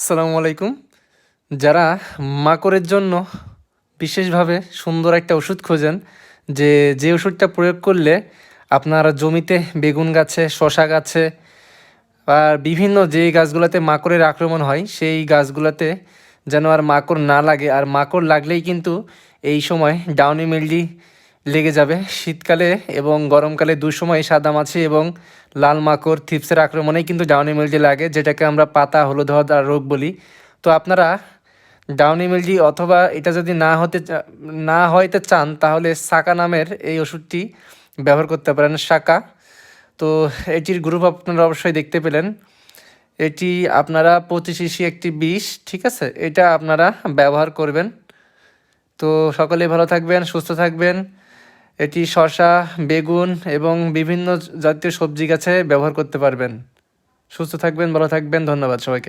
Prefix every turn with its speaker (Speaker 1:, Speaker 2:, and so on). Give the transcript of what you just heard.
Speaker 1: আসসালামু আলাইকুম। যারা মাকড়ের জন্য বিশেষভাবে সুন্দর একটা ওষুধ খোঁজেন, যে যে ওষুধটা প্রয়োগ করলে আপনার জমিতে বেগুন গাছে শশা গাছে আর বিভিন্ন যে গাছগুলোতে মাকড়ের আক্রমণ হয়, সেই গাছগুলোতে যেন আর মাকড় না লাগে। আর মাকড় লাগলেই কিন্তু এই সময় ডাউনি মিলডি লেগে যাবে। শীতকালে এবং গরমকালে দু সময় সাদা মাছি এবং লাল মাকড় থিপসের আক্রমণেই কিন্তু ডাউনি মিলডি লাগে, যেটাকে আমরা পাতা, হলুদ হওয়া রোগ বলি। তো আপনারা ডাউনি মিলডি অথবা এটা যদি না হতে না হইতে চান, তাহলে সাকা নামের এই ওষুধটি ব্যবহার করতে পারেন, সাকা। তো এটির গ্রুপ আপনারা অবশ্যই দেখতে পেলেন। এটি আপনারা পঁচিশ ইসি একটি বিষ, ঠিক আছে? এটা আপনারা ব্যবহার করবেন। তো সকলেই ভালো থাকবেন, সুস্থ থাকবেন। এটি শসা, বেগুন এবং বিভিন্ন জাতীয় সবজি গাছে ব্যবহার করতে পারবেন। সুস্থ থাকবেন, ভালো থাকবেন, ধন্যবাদ সবাইকে।